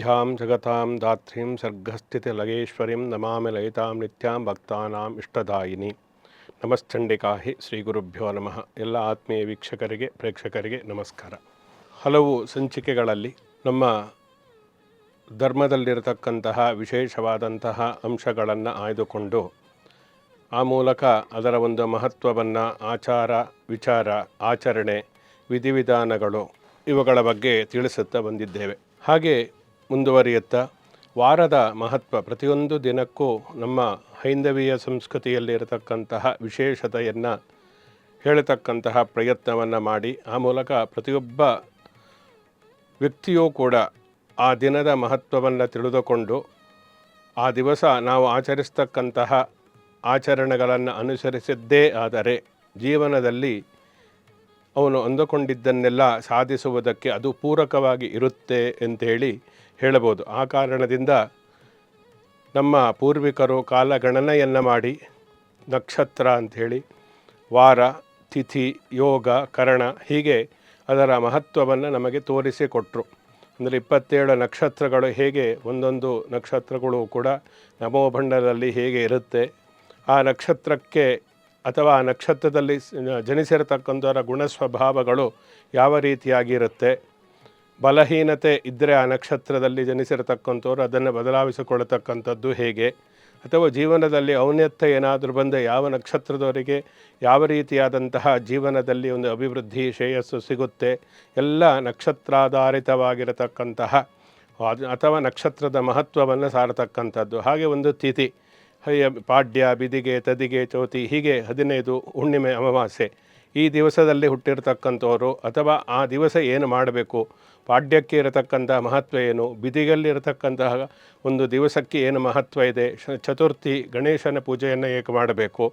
ಆರಾಧ್ಯಾಂ ಜಗತಾಂ ದಾತ್ರೀಂ ಸರ್ಗಸ್ಥಿತಿಲಗೇಶ್ವರಿಂ ನಮಾಮಿ ಲಯಿತಾಂ ನಿತ್ಯಾಂ ಭಕ್ತಾನಾಂ ಇಷ್ಟದಾಯಿನಿ ನಮಶ್ಚಂಡಿಕಾಹಿ ಶ್ರೀ ಗುರುಭ್ಯೋ ನಮಃ ಎಲ್ಲ ಆತ್ಮೀಯ ವೀಕ್ಷಕರಿಗೆ, ಪ್ರೇಕ್ಷಕರಿಗೆ ನಮಸ್ಕಾರ. ಹಲವು ಸಂಚಿಕೆಗಳಲ್ಲಿ ನಮ್ಮ ಧರ್ಮದಲ್ಲಿರತಕ್ಕಂತಹ ವಿಶೇಷವಾದಂತಹ ಅಂಶಗಳನ್ನು ಆಯ್ದುಕೊಂಡು ಆ ಮೂಲಕ ಅದರ ಒಂದು ಮಹತ್ವವನ್ನು ಆಚಾರ, ವಿಚಾರ, ಆಚರಣೆ, ವಿಧಿವಿಧಾನಗಳು ಇವುಗಳ ಬಗ್ಗೆ ತಿಳಿಸುತ್ತಾ ಬಂದಿದ್ದೇವೆ. ಹಾಗೆ ಮುಂದುವರಿಯುತ್ತಾ? ವಾರದ ಮಹತ್ವ, ಪ್ರತಿಯೊಂದು ದಿನಕ್ಕೂ ನಮ್ಮ ಹೈಂದವೀಯ ಸಂಸ್ಕೃತಿಯಲ್ಲಿರತಕ್ಕಂತಹ ವಿಶೇಷತೆಯನ್ನು ಹೇಳತಕ್ಕಂತಹ ಪ್ರಯತ್ನವನ್ನು ಮಾಡಿ, ಆ ಮೂಲಕ ಪ್ರತಿಯೊಬ್ಬ ವ್ಯಕ್ತಿಯೂ ಕೂಡ ಆ ದಿನದ ಮಹತ್ವವನ್ನು ತಿಳಿದುಕೊಂಡು, ಆ ದಿವಸ ನಾವು ಆಚರಿಸ್ತಕ್ಕಂತಹ ಆಚರಣೆಗಳನ್ನು ಅನುಸರಿಸಿದ್ದೇ ಆದರೆ ಜೀವನದಲ್ಲಿ ಅವನು ಅಂದುಕೊಂಡಿದ್ದನ್ನೆಲ್ಲ ಸಾಧಿಸುವುದಕ್ಕೆ ಅದು ಪೂರಕವಾಗಿ ಇರುತ್ತೆ ಅಂತೇಳಿ ಹೇಳಬಹುದು. ಆ ಕಾರಣದಿಂದ ನಮ್ಮ ಪೂರ್ವಿಕರು ಕಾಲಗಣನೆಯನ್ನು ಮಾಡಿ, ನಕ್ಷತ್ರ ಅಂಥೇಳಿ, ವಾರ, ತಿಥಿ, ಯೋಗ, ಕರಣ ಹೀಗೆ ಅದರ ಮಹತ್ವವನ್ನು ನಮಗೆ ತೋರಿಸಿಕೊಟ್ರು ಅಂದರೆ ಇಪ್ಪತ್ತೇಳು ನಕ್ಷತ್ರಗಳು ಹೇಗೆ ಒಂದೊಂದು ನಕ್ಷತ್ರಗಳು ಕೂಡ ನಮೋಭಂಡದಲ್ಲಿ ಹೇಗೆ ಇರುತ್ತೆ, ಆ ನಕ್ಷತ್ರಕ್ಕೆ ಅಥವಾ ಆ ನಕ್ಷತ್ರದಲ್ಲಿ ಜನಿಸಿರತಕ್ಕಂಥವರ ಗುಣ ಸ್ವಭಾವಗಳು ಯಾವ ರೀತಿಯಾಗಿರುತ್ತೆ ಬಲಹೀನತೆ ಇದ್ದರೆ ಆ ನಕ್ಷತ್ರದಲ್ಲಿ ಜನಿಸಿರತಕ್ಕಂಥವ್ರು ಅದನ್ನು ಬದಲಾಯಿಸಿಕೊಳ್ಳತಕ್ಕಂಥದ್ದು ಹೇಗೆ? ಅಥವಾ ಜೀವನದಲ್ಲಿ ಔನ್ನತ್ಯ ಏನಾದರೂ ಬಂದ ಯಾವ ನಕ್ಷತ್ರದವರಿಗೆ ಯಾವ ರೀತಿಯಾದಂತಹ ಜೀವನದಲ್ಲಿ ಒಂದು ಅಭಿವೃದ್ಧಿ ಶ್ರೇಯಸ್ಸು ಸಿಗುತ್ತೆ? ಎಲ್ಲ ನಕ್ಷತ್ರಾಧಾರಿತವಾಗಿರತಕ್ಕಂತಹ ಅಥವಾ ನಕ್ಷತ್ರದ ಮಹತ್ವವನ್ನು ಸಾರತಕ್ಕಂಥದ್ದು. ಹಾಗೆ ಒಂದು ತಿಥಿ. ಪಾಡ್ಯ, ಬಿದಿಗೆ, ತದಿಗೆ, ಚೌತಿ ಹೀಗೆ ಹದಿನೈದು ಹುಣ್ಣಿಮೆ ಅಮಾವಾಸ್ಯೆ. ಈ ದಿವಸದಲ್ಲಿ ಹುಟ್ಟಿರತಕ್ಕಂಥವರು ಅಥವಾ ಆ ದಿವಸ ಏನು ಮಾಡಬೇಕು, ಪಾಡ್ಯಕ್ಕೆ ಇರತಕ್ಕಂಥ ಮಹತ್ವ ಏನು ಬಿದಿಗಲ್ಲಿರತಕ್ಕಂತಹ ಒಂದು ದಿವಸಕ್ಕೆ ಏನು ಮಹತ್ವ ಇದೆ ಚತುರ್ಥಿ, ಗಣೇಶನ ಪೂಜೆಯನ್ನು ಏಕೆ ಮಾಡಬೇಕು,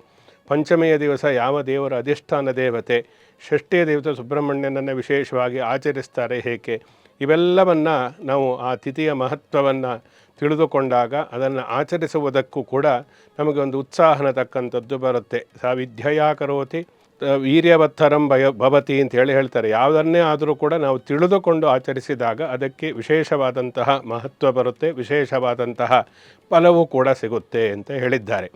ಪಂಚಮಿಯ ದಿವಸ ಯಾವ ದೇವರ ಅಧಿಷ್ಠಾನ ದೇವತೆ, ಷಷ್ಠಿಯ ದೇವತೆ ಸುಬ್ರಹ್ಮಣ್ಯನನ್ನು ವಿಶೇಷವಾಗಿ ಆಚರಿಸ್ತಾರೆ ಹೇಗೆ, ಇವೆಲ್ಲವನ್ನು ನಾವು ಆ ತಿಥಿಯ ಮಹತ್ವವನ್ನು ತಿಳಿದುಕೊಂಡಾಗ ಅದನ್ನು ಆಚರಿಸುವುದಕ್ಕೂ ಕೂಡ ನಮಗೆ ಒಂದು ಉತ್ಸಾಹನ ತಕ್ಕಂಥದ್ದು ಬರುತ್ತೆ. ಸಾ ವಿದ್ಯೆಯಾ ಕರೋತಿ ವೀರ್ಯವತ್ತರಂ ಭಯ ಭವತಿ ಅಂತ ಹೇಳಿ ಹೇಳ್ತಾರೆ. ಯಾವುದನ್ನೇ ಆದರೂ ಕೂಡ ನಾವು ತಿಳಿದುಕೊಂಡು ಆಚರಿಸಿದಾಗ ಅದಕ್ಕೆ ವಿಶೇಷವಾದಂತಹ ಮಹತ್ವ ಬರುತ್ತೆ. ವಿಶೇಷವಾದಂತಹ ಫಲವೂ ಕೂಡ ಸಿಗುತ್ತೆ ಅಂತ ಹೇಳಿದ್ದಾರೆ.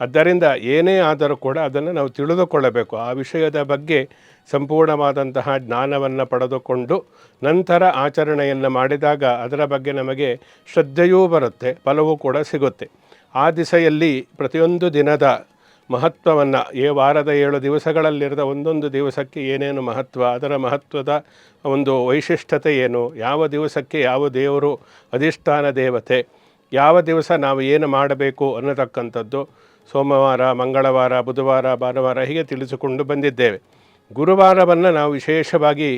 ಆದ್ದರಿಂದ ಏನೇ ಆದರೂ ಕೂಡ ಅದನ್ನು ನಾವು ತಿಳಿದುಕೊಳ್ಳಬೇಕು. ಆ ವಿಷಯದ ಬಗ್ಗೆ ಸಂಪೂರ್ಣವಾದಂತಹ ಜ್ಞಾನವನ್ನು ಪಡೆದುಕೊಂಡು ನಂತರ ಆಚರಣೆಯನ್ನು ಮಾಡಿದಾಗ ಅದರ ಬಗ್ಗೆ ನಮಗೆ ಶ್ರದ್ಧೆಯೂ ಬರುತ್ತೆ, ಫಲವೂ ಕೂಡ ಸಿಗುತ್ತೆ. ಆ ದಿಸೆಯಲ್ಲಿ ಪ್ರತಿಯೊಂದು ದಿನದ ಮಹತ್ವವನ್ನು ಈ ವಾರದ ಏಳು ದಿವಸಗಳಲ್ಲಿರದ ಒಂದೊಂದು ದಿವಸಕ್ಕೆ ಏನೇನು ಮಹತ್ವ, ಅದರ ಮಹತ್ವದ ಒಂದು ವೈಶಿಷ್ಟ್ಯತೆ ಏನು, ಯಾವ ದಿವಸಕ್ಕೆ ಯಾವ ದೇವರು ಅಧಿಷ್ಠಾನ ದೇವತೆ, ಯಾವ ದಿವಸ ನಾವು ಏನು ಮಾಡಬೇಕು ಅನ್ನತಕ್ಕಂಥದ್ದು ಸೋಮವಾರ, ಮಂಗಳವಾರ, ಬುಧವಾರ, ಭಾನುವಾರ ಹೀಗೆ ತಿಳಿಸಿಕೊಂಡು ಬಂದಿದ್ದೇವೆ. ಗುರುವಾರವನ್ನು ನಾವು ವಿಶೇಷವಾಗಿ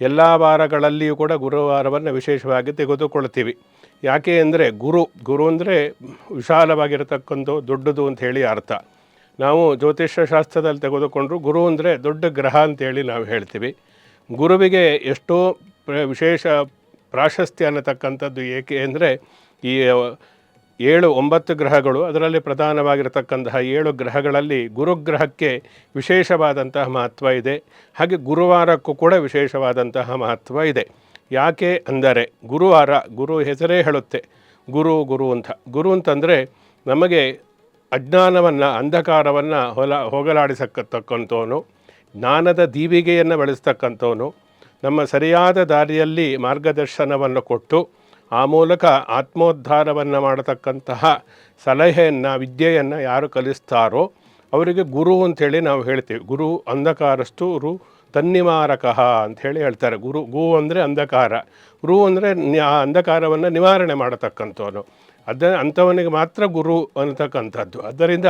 ಎಲ್ಲ ವಾರಗಳಲ್ಲಿಯೂ ಕೂಡ ಗುರುವಾರವನ್ನು ವಿಶೇಷವಾಗಿ ತೆಗೆದುಕೊಳ್ತೀವಿ. ಯಾಕೆ ಅಂದರೆ ಗುರು ಗುರು ಅಂದರೆ ವಿಶಾಲವಾಗಿರತಕ್ಕಂಥ ದೊಡ್ಡದು ಅಂತ ಹೇಳಿ ಅರ್ಥ. ನಾವು ಜ್ಯೋತಿಷ್ಯ ಶಾಸ್ತ್ರದಲ್ಲಿ ತೆಗೆದುಕೊಂಡ್ರು ಗುರು ಅಂದರೆ ದೊಡ್ಡ ಗ್ರಹ ಅಂತೇಳಿ ನಾವು ಹೇಳ್ತೀವಿ. ಗುರುವಿಗೆ ಎಷ್ಟೋ ವಿಶೇಷ ಪ್ರಾಶಸ್ತ್ಯ ಅನ್ನತಕ್ಕಂಥದ್ದು ಏಕೆ ಅಂದರೆ ಈ ಏಳು ಒಂಬತ್ತು ಗ್ರಹಗಳು ಅದರಲ್ಲಿ ಪ್ರಧಾನವಾಗಿರತಕ್ಕಂತಹ ಏಳು ಗ್ರಹಗಳಲ್ಲಿ ಗುರುಗ್ರಹಕ್ಕೆ ವಿಶೇಷವಾದಂತಹ ಮಹತ್ವ ಇದೆ. ಹಾಗೆ ಗುರುವಾರಕ್ಕೂ ಕೂಡ ವಿಶೇಷವಾದಂತಹ ಮಹತ್ವ ಇದೆ. ಯಾಕೆ ಅಂದರೆ ಗುರುವಾರ ಗುರು ಹೆಸರೇ ಹೇಳುತ್ತೆ. ಗುರು ಗುರು ಅಂತ. ಗುರು ಅಂತಂದರೆ ನಮಗೆ ಅಜ್ಞಾನವನ್ನು, ಅಂಧಕಾರವನ್ನು ಹೊಲ, ಹೋಗಲಾಡಿಸತಕ್ಕಂಥವನು, ಜ್ಞಾನದ ದೀವಿಗೆಯನ್ನು ಬೆಳೆಸ್ತಕ್ಕಂಥವನು, ನಮ್ಮ ಸರಿಯಾದ ದಾರಿಯಲ್ಲಿ ಮಾರ್ಗದರ್ಶನವನ್ನು ಕೊಟ್ಟು, ಆ ಮೂಲಕ ಆತ್ಮೋದ್ಧಾರವನ್ನು ಮಾಡತಕ್ಕಂತಹ ಸಲಹೆಯನ್ನು, ವಿದ್ಯೆಯನ್ನು ಯಾರು ಕಲಿಸ್ತಾರೋ, ಅವರಿಗೆ ಗುರು ಅಂಥೇಳಿ ನಾವು ಹೇಳ್ತೀವಿ. ಗುರು ಅಂಧಕಾರಸ್ತು ರು ತನ್ನಿವಾರಕಃ ಅಂಥೇಳಿ ಹೇಳ್ತಾರೆ. ಗುರು, ಗು ಅಂದರೆ ಅಂಧಕಾರ. ರು ಅಂದರೆ ಆ ಅಂಧಕಾರವನ್ನು ನಿವಾರಣೆ ಮಾಡತಕ್ಕಂಥವನು. ಅದ ಅಂಥವನಿಗೆ ಮಾತ್ರ ಗುರು ಅನ್ನತಕ್ಕಂಥದ್ದು. ಆದ್ದರಿಂದ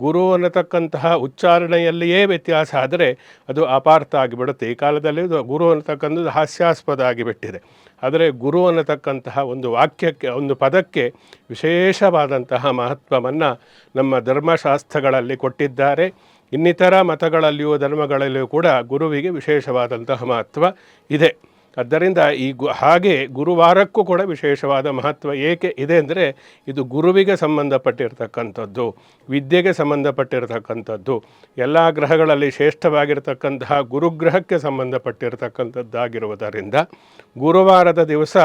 ಗುರು ಅನ್ನತಕ್ಕಂತಹ ಉಚ್ಚಾರಣೆಯಲ್ಲಿಯೇ ವ್ಯತ್ಯಾಸ ಆದರೆ ಅದು ಅಪಾರ್ಥ ಆಗಿಬಿಡುತ್ತೆ. ಈ ಕಾಲದಲ್ಲಿ ಗುರು ಅನ್ನತಕ್ಕಂಥದ್ದು ಹಾಸ್ಯಾಸ್ಪದ ಆಗಿಬಿಟ್ಟಿದೆ. ಆದರೆ ಗುರು ಅನ್ನತಕ್ಕಂತಹ ಒಂದು ವಾಕ್ಯಕ್ಕೆ, ಒಂದು ಪದಕ್ಕೆ ವಿಶೇಷವಾದಂತಹ ಮಹತ್ವವನ್ನು ನಮ್ಮ ಧರ್ಮಶಾಸ್ತ್ರಗಳಲ್ಲಿ ಕೊಟ್ಟಿದ್ದಾರೆ. ಇನ್ನಿತರ ಮತಗಳಲ್ಲಿಯೂ ಧರ್ಮಗಳಲ್ಲಿಯೂ ಕೂಡ ಗುರುವಿಗೆ ವಿಶೇಷವಾದಂತಹ ಮಹತ್ವ ಇದೆ. ಆದ್ದರಿಂದ ಈ ಗು, ಹಾಗೆ ಗುರುವಾರಕ್ಕೂ ಕೂಡ ವಿಶೇಷವಾದ ಮಹತ್ವ ಏಕೆ ಇದೆ ಅಂದರೆ ಇದು ಗುರುವಿಗೆ ಸಂಬಂಧಪಟ್ಟಿರ್ತಕ್ಕಂಥದ್ದು, ವಿದ್ಯೆಗೆ ಸಂಬಂಧಪಟ್ಟಿರ್ತಕ್ಕಂಥದ್ದು, ಎಲ್ಲ ಗ್ರಹಗಳಲ್ಲಿ ಶ್ರೇಷ್ಠವಾಗಿರ್ತಕ್ಕಂತಹ ಗುರುಗ್ರಹಕ್ಕೆ ಸಂಬಂಧಪಟ್ಟಿರ್ತಕ್ಕಂಥದ್ದಾಗಿರುವುದರಿಂದ ಗುರುವಾರದ ದಿವಸ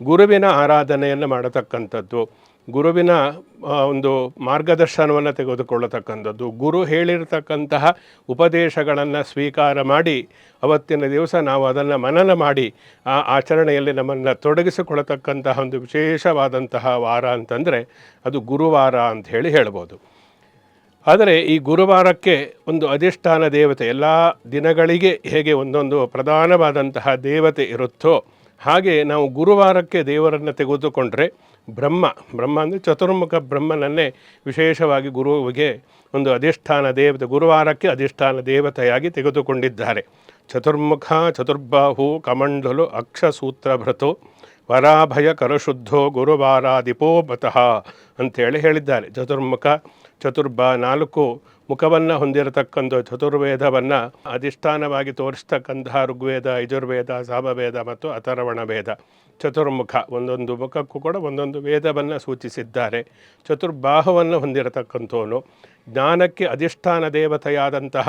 ಗುರುವಿನ ಆರಾಧನೆಯನ್ನು ಮಾಡತಕ್ಕಂಥದ್ದು ಗುರುವಿನ ಒಂದು ಮಾರ್ಗದರ್ಶನವನ್ನು ತೆಗೆದುಕೊಳ್ಳತಕ್ಕಂಥದ್ದು. ಗುರು ಹೇಳಿರ್ತಕ್ಕಂತಹ ಉಪದೇಶಗಳನ್ನು ಸ್ವೀಕಾರ ಮಾಡಿ, ಅವತ್ತಿನ ದಿವಸ ನಾವು ಅದನ್ನು ಮನನ ಮಾಡಿ, ಆ ಆಚರಣೆಯಲ್ಲಿ ನಮ್ಮನ್ನು ತೊಡಗಿಸಿಕೊಳ್ಳತಕ್ಕಂತಹ ಒಂದು ವಿಶೇಷವಾದಂತಹ ವಾರ ಅಂತಂದರೆ ಅದು ಗುರುವಾರ ಅಂತ ಹೇಳಿ ಹೇಳ್ಬೋದು. ಆದರೆ ಈ ಗುರುವಾರಕ್ಕೆ ಒಂದು ಅಧಿಷ್ಠಾನ ದೇವತೆ ಎಲ್ಲ ದಿನಗಳಿಗೆ ಹೇಗೆ ಒಂದೊಂದು ಪ್ರಧಾನವಾದಂತಹ ದೇವತೆ ಇರುತ್ತೋ ಹಾಗೆ ನಾವು ಗುರುವಾರಕ್ಕೆ ದೇವರನ್ನು ತೆಗೆದುಕೊಂಡ್ರೆ ಬ್ರಹ್ಮ ಬ್ರಹ್ಮ ಅಂದರೆ ಚತುರ್ಮುಖ ಬ್ರಹ್ಮನನ್ನೇ ವಿಶೇಷವಾಗಿ ಗುರುವಿಗೆ ಒಂದು ಅಧಿಷ್ಠಾನ ದೇವತೆ, ಗುರುವಾರಕ್ಕೆ ಅಧಿಷ್ಠಾನ ದೇವತೆಯಾಗಿ ತೆಗೆದುಕೊಂಡಿದ್ದಾರೆ. ಚತುರ್ಮುಖ, ಚತುರ್ಬಾಹು, ಕಮಂಡಲು, ಅಕ್ಷಸೂತ್ರಭೃತು, ವರಾಭಯ ಕರಶುದ್ಧೋ ಗುರುವಾರಾಧಿಪೋಪತಃ ಅಂತೇಳಿ ಹೇಳಿದ್ದಾರೆ. ಚತುರ್ಮುಖ, ಚತುರ್ಬ ನಾಲ್ಕು ಮುಖವನ್ನು ಹೊಂದಿರತಕ್ಕಂಥ ಚತುರ್ವೇದವನ್ನು ಅಧಿಷ್ಠಾನವಾಗಿ ತೋರಿಸ್ತಕ್ಕಂತಹ ಋಗ್ವೇದ, ಯಜುರ್ವೇದ, ಸಾಮವೇದ ಮತ್ತು ಅಥರ್ವಣ ವೇದ ಚತುರ್ಮುಖ ಒಂದೊಂದು ಮುಖಕ್ಕೂ ಕೂಡ ಒಂದೊಂದು ವೇದವನ್ನು ಸೂಚಿಸಿದ್ದಾರೆ. ಚತುರ್ಬಾಹವನ್ನು ಹೊಂದಿರತಕ್ಕಂಥವನು ಜ್ಞಾನಕ್ಕೆ ಅಧಿಷ್ಠಾನ ದೇವತೆಯಾದಂತಹ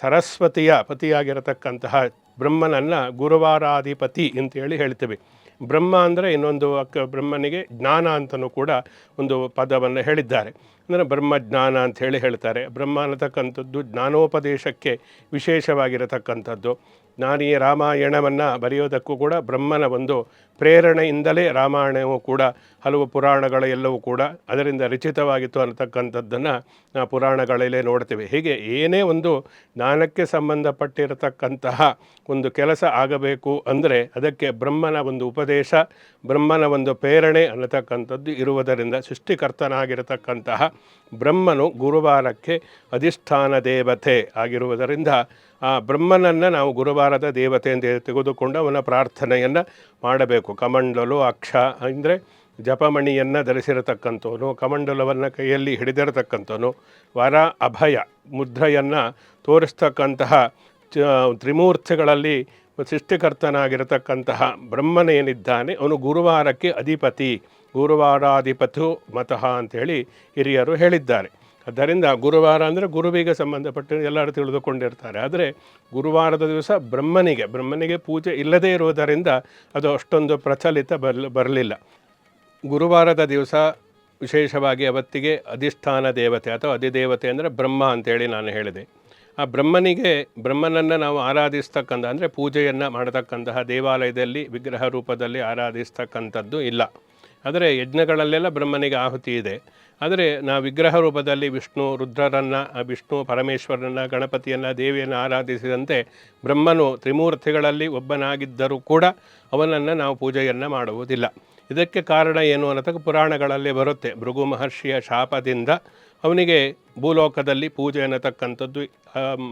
ಸರಸ್ವತಿಯ ಪತಿಯಾಗಿರತಕ್ಕಂತಹ ಬ್ರಹ್ಮನನ್ನು ಗುರುವಾರಾಧಿಪತಿ ಅಂತೇಳಿ ಹೇಳ್ತೀವಿ. ಬ್ರಹ್ಮ ಅಂದರೆ ಇನ್ನೊಂದು ಅಕ್ಕ ಬ್ರಹ್ಮನಿಗೆ ಜ್ಞಾನ ಅಂತಲೂ ಕೂಡ ಒಂದು ಪದವನ್ನು ಹೇಳಿದ್ದಾರೆ. ಅಂದರೆ ಬ್ರಹ್ಮಜ್ಞಾನ ಅಂತ ಹೇಳಿ ಹೇಳ್ತಾರೆ. ಬ್ರಹ್ಮ ಅನ್ನತಕ್ಕಂಥದ್ದು ಜ್ಞಾನೋಪದೇಶಕ್ಕೆ ವಿಶೇಷವಾಗಿರತಕ್ಕಂಥದ್ದು. ಜ್ಞಾನಿ ರಾಮಾಯಣವನ್ನು ಬರೆಯೋದಕ್ಕೂ ಕೂಡ ಬ್ರಹ್ಮನ ಒಂದು ಪ್ರೇರಣೆಯಿಂದಲೇ ರಾಮಾಯಣವು ಕೂಡ ಹಲವು ಪುರಾಣಗಳ ಎಲ್ಲವೂ ಕೂಡ ಅದರಿಂದ ರಚಿತವಾಗಿತ್ತು ಅನ್ನತಕ್ಕಂಥದ್ದನ್ನು ನಾವು ಪುರಾಣಗಳಲ್ಲೇ ನೋಡ್ತೇವೆ. ಹೀಗೆ ಏನೇ ಒಂದು ಜ್ಞಾನಕ್ಕೆ ಸಂಬಂಧಪಟ್ಟಿರತಕ್ಕಂತಹ ಒಂದು ಕೆಲಸ ಆಗಬೇಕು ಅಂದರೆ ಅದಕ್ಕೆ ಬ್ರಹ್ಮನ ಒಂದು ಉಪದೇಶ, ಬ್ರಹ್ಮನ ಒಂದು ಪ್ರೇರಣೆ ಅನ್ನತಕ್ಕಂಥದ್ದು ಇರುವುದರಿಂದ ಸೃಷ್ಟಿಕರ್ತನಾಗಿರತಕ್ಕಂತಹ ಬ್ರಹ್ಮನು ಗುರುವಾರಕ್ಕೆ ಅಧಿಷ್ಠಾನ ದೇವತೆ ಆಗಿರುವುದರಿಂದ ಆ ಬ್ರಹ್ಮನನ್ನು ನಾವು ಗುರುವಾರದ ದೇವತೆ ಅಂತ ತೆಗೆದುಕೊಂಡು ಅವನ ಪ್ರಾರ್ಥನೆಯನ್ನು ಮಾಡಬೇಕು. ಕಮಂಡಲು ಅಕ್ಷ ಅಂದರೆ ಜಪಮಣಿಯನ್ನು ಧರಿಸಿರತಕ್ಕಂಥವನು, ಕಮಂಡಲವನ್ನು ಕೈಯಲ್ಲಿ ಹಿಡಿದಿರತಕ್ಕಂಥವನು, ವರ ಅಭಯ ಮುದ್ರೆಯನ್ನು ತೋರಿಸ್ತಕ್ಕಂತಹ ತ್ರಿಮೂರ್ತಿಗಳಲ್ಲಿ ಸೃಷ್ಟಿಕರ್ತನಾಗಿರತಕ್ಕಂತಹ ಬ್ರಹ್ಮನೇನಿದ್ದಾನೆ, ಅವನು ಗುರುವಾರಕ್ಕೆ ಅಧಿಪತಿ, ಗುರುವಾರಾಧಿಪತು ಮತಃ ಅಂಥೇಳಿ ಹಿರಿಯರು ಹೇಳಿದ್ದಾರೆ. ಆದ್ದರಿಂದ ಗುರುವಾರ ಅಂದರೆ ಗುರುವಿಗೆ ಸಂಬಂಧಪಟ್ಟ ಎಲ್ಲರೂ ತಿಳಿದುಕೊಂಡಿರ್ತಾರೆ. ಆದರೆ ಗುರುವಾರದ ದಿವಸ ಬ್ರಹ್ಮನಿಗೆ ಬ್ರಹ್ಮನಿಗೆ ಪೂಜೆ ಇಲ್ಲದೇ ಇರುವುದರಿಂದ ಅದು ಅಷ್ಟೊಂದು ಪ್ರಚಲಿತ ಬರ್ ಬರಲಿಲ್ಲ. ಗುರುವಾರದ ದಿವಸ ವಿಶೇಷವಾಗಿ ಅವತ್ತಿಗೆ ಅಧಿಷ್ಠಾನ ದೇವತೆ ಅಥವಾ ಅಧಿದೇವತೆ ಅಂದರೆ ಬ್ರಹ್ಮ ಅಂತೇಳಿ ನಾನು ಹೇಳಿದೆ. ಆ ಬ್ರಹ್ಮನಿಗೆ, ಬ್ರಹ್ಮನನ್ನು ನಾವು ಆರಾಧಿಸ್ತಕ್ಕಂಥ ಅಂದರೆ ಪೂಜೆಯನ್ನು ಮಾಡತಕ್ಕಂತಹ ದೇವಾಲಯದಲ್ಲಿ, ವಿಗ್ರಹ ರೂಪದಲ್ಲಿ ಆರಾಧಿಸ್ತಕ್ಕಂಥದ್ದು ಇಲ್ಲ. ಆದರೆ ಯಜ್ಞಗಳಲ್ಲೆಲ್ಲ ಬ್ರಹ್ಮನಿಗೆ ಆಹುತಿ ಇದೆ. ಆದರೆ ನಾವು ವಿಗ್ರಹ ರೂಪದಲ್ಲಿ ವಿಷ್ಣು ರುದ್ರರನ್ನು ವಿಷ್ಣು ಪರಮೇಶ್ವರನ್ನು ಗಣಪತಿಯನ್ನು, ದೇವಿಯನ್ನು ಆರಾಧಿಸಿದಂತೆ ಬ್ರಹ್ಮನು ತ್ರಿಮೂರ್ತಿಗಳಲ್ಲಿ ಒಬ್ಬನಾಗಿದ್ದರೂ ಕೂಡ ಅವನನ್ನು ನಾವು ಪೂಜೆಯನ್ನು ಮಾಡುವುದಿಲ್ಲ. ಇದಕ್ಕೆ ಕಾರಣ ಏನು ಅನ್ನತಕ್ಕ ಪುರಾಣಗಳಲ್ಲಿ ಬರುತ್ತೆ. ಭೃಗು ಮಹರ್ಷಿಯ ಶಾಪದಿಂದ ಅವನಿಗೆ ಭೂಲೋಕದಲ್ಲಿ ಪೂಜೆ ಅನ್ನತಕ್ಕಂಥದ್ದು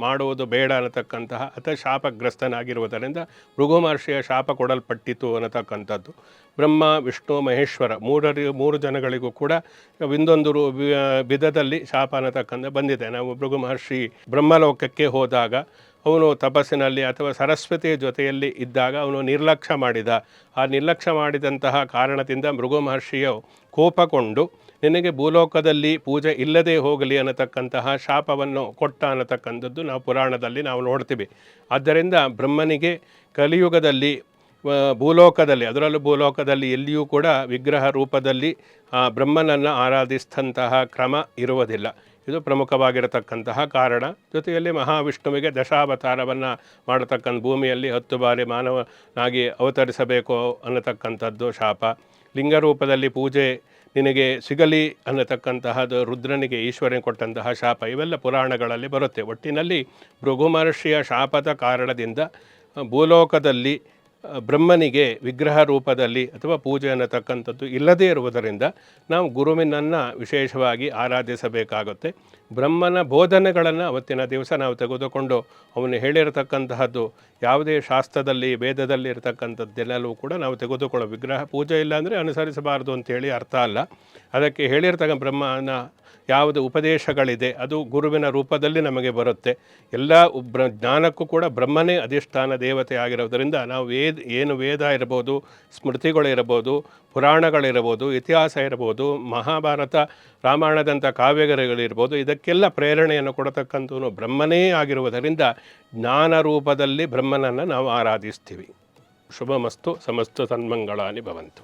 ಮಾಡುವುದು ಬೇಡ ಅನ್ನತಕ್ಕಂತಹ ಅಥವಾ ಶಾಪಗ್ರಸ್ತನಾಗಿರುವುದರಿಂದ ಭೃಗು ಮಹರ್ಷಿಯ ಶಾಪ ಕೊಡಲ್ಪಟ್ಟಿತು ಅನ್ನತಕ್ಕಂಥದ್ದು. ಬ್ರಹ್ಮ, ವಿಷ್ಣು, ಮಹೇಶ್ವರ ಮೂರರಿ, ಮೂರು ಜನಗಳಿಗೂ ಕೂಡ ಒಂದೊಂದು ರೂ ವಿಧದಲ್ಲಿ ಶಾಪ ಅನ್ನತಕ್ಕಂಥ ಬಂದಿದೆ. ನಾವು ಭೃಗು ಮಹರ್ಷಿ ಬ್ರಹ್ಮಲೋಕಕ್ಕೆ ಹೋದಾಗ ಅವನು ತಪಸ್ಸಿನಲ್ಲಿ ಅಥವಾ ಸರಸ್ವತಿಯ ಜೊತೆಯಲ್ಲಿ ಇದ್ದಾಗ ಅವನು ನಿರ್ಲಕ್ಷ್ಯ ಮಾಡಿದ. ಆ ನಿರ್ಲಕ್ಷ್ಯ ಮಾಡಿದಂತಹ ಕಾರಣದಿಂದ ಮೃಗು ಮಹರ್ಷಿಯು ಕೋಪಗೊಂಡು, ನಿನಗೆ ಭೂಲೋಕದಲ್ಲಿ ಪೂಜೆ ಇಲ್ಲದೆ ಹೋಗಲಿ ಅನ್ನತಕ್ಕಂತಹ ಶಾಪವನ್ನು ಕೊಟ್ಟ ಅನ್ನತಕ್ಕಂಥದ್ದು ನಾವು ಪುರಾಣದಲ್ಲಿ ನಾವು ನೋಡ್ತೀವಿ. ಆದ್ದರಿಂದ ಬ್ರಹ್ಮನಿಗೆ ಕಲಿಯುಗದಲ್ಲಿ ಭೂಲೋಕದಲ್ಲಿ, ಅದರಲ್ಲೂ ಭೂಲೋಕದಲ್ಲಿ ಎಲ್ಲಿಯೂ ಕೂಡ ವಿಗ್ರಹ ರೂಪದಲ್ಲಿ, ಆ, ಬ್ರಹ್ಮನನ್ನು ಆರಾಧಿಸಿದಂತಹ ಕ್ರಮ ಇರುವುದಿಲ್ಲ. ಇದು ಪ್ರಮುಖವಾಗಿರತಕ್ಕಂತಹ ಕಾರಣ. ಜೊತೆಯಲ್ಲಿ ಮಹಾವಿಷ್ಣುವಿಗೆ ದಶಾವತಾರವನ್ನು ಮಾಡತಕ್ಕಂಥ ಭೂಮಿಯಲ್ಲಿ ಹತ್ತು ಬಾರಿ ಮಾನವನಾಗಿ ಅವತರಿಸಬೇಕು ಅನ್ನತಕ್ಕಂಥದ್ದು ಶಾಪ. ಲಿಂಗರೂಪದಲ್ಲಿ ಪೂಜೆ ನಿನಗೆ ಸಿಗಲಿ ಅನ್ನತಕ್ಕಂತಹದ್ದು ರುದ್ರನಿಗೆ ಈಶ್ವರನಿಗೆ ಕೊಟ್ಟಂತಹ ಶಾಪ. ಇವೆಲ್ಲ ಪುರಾಣಗಳಲ್ಲಿ ಬರುತ್ತೆ. ಒಟ್ಟಿನಲ್ಲಿ ಭೃಗು ಮಹರ್ಷಿಯ ಶಾಪದ ಕಾರಣದಿಂದ ಭೂಲೋಕದಲ್ಲಿ ಬ್ರಹ್ಮನಿಗೆ ವಿಗ್ರಹ ರೂಪದಲ್ಲಿ ಅಥವಾ ಪೂಜೆಯನ್ನು ತಕ್ಕಂಥದ್ದು ಇಲ್ಲದೇ ಇರುವುದರಿಂದ ನಾವು ಗುರುವಿನನ್ನು ವಿಶೇಷವಾಗಿ ಆರಾಧಿಸಬೇಕಾಗುತ್ತೆ. ಬ್ರಹ್ಮನ ಬೋಧನೆಗಳನ್ನು ಅವತ್ತಿನ ದಿವಸ ನಾವು ತೆಗೆದುಕೊಂಡು ಅವನು ಹೇಳಿರತಕ್ಕಂತಹದ್ದು, ಯಾವುದೇ ಶಾಸ್ತ್ರದಲ್ಲಿ, ವೇದದಲ್ಲಿ ಇರತಕ್ಕಂಥದ್ದೆಲ್ಲವೂ ಕೂಡ ನಾವು ತೆಗೆದುಕೊಳ್ಳೋ ವಿಗ್ರಹ ಪೂಜೆ ಇಲ್ಲ ಅಂದರೆ ಅನುಸರಿಸಬಾರದು ಅಂತೇಳಿ ಅರ್ಥ ಅಲ್ಲ. ಅದಕ್ಕೆ ಹೇಳಿರ್ತಕ್ಕ ಬ್ರಹ್ಮನ ಯಾವುದು ಉಪದೇಶಗಳಿದೆ, ಅದು ಗುರುವಿನ ರೂಪದಲ್ಲಿ ನಮಗೆ ಬರುತ್ತೆ. ಎಲ್ಲ ಬ್ರ, ಜ್ಞಾನಕ್ಕೂ ಕೂಡ ಬ್ರಹ್ಮನೇ ಅಧಿಷ್ಠಾನ ದೇವತೆ ಆಗಿರೋದರಿಂದ ನಾವು ವೇದ, ಏನು ವೇದ ಇರ್ಬೋದು, ಸ್ಮೃತಿಗಳಿರ್ಬೋದು, ಪುರಾಣಗಳಿರ್ಬೋದು, ಇತಿಹಾಸ ಇರ್ಬೋದು, ಮಹಾಭಾರತ, ರಾಮಾಯಣದಂಥ ಕಾವ್ಯಗಳಿರ್ಬೋದು ಇದಕ್ಕೆಲ್ಲ ಪ್ರೇರಣೆಯನ್ನು ಕೊಡತಕ್ಕಂಥವನು ಬ್ರಹ್ಮನೇ ಆಗಿರುವುದರಿಂದ ಜ್ಞಾನ ರೂಪದಲ್ಲಿ ಬ್ರಹ್ಮನನ್ನು ನಾವು ಆರಾಧಿಸ್ತೀವಿ. ಶುಭಮಸ್ತು ಸಮಸ್ತ ಸನ್ಮಂಗಳಾನಿ ಭವಂತು.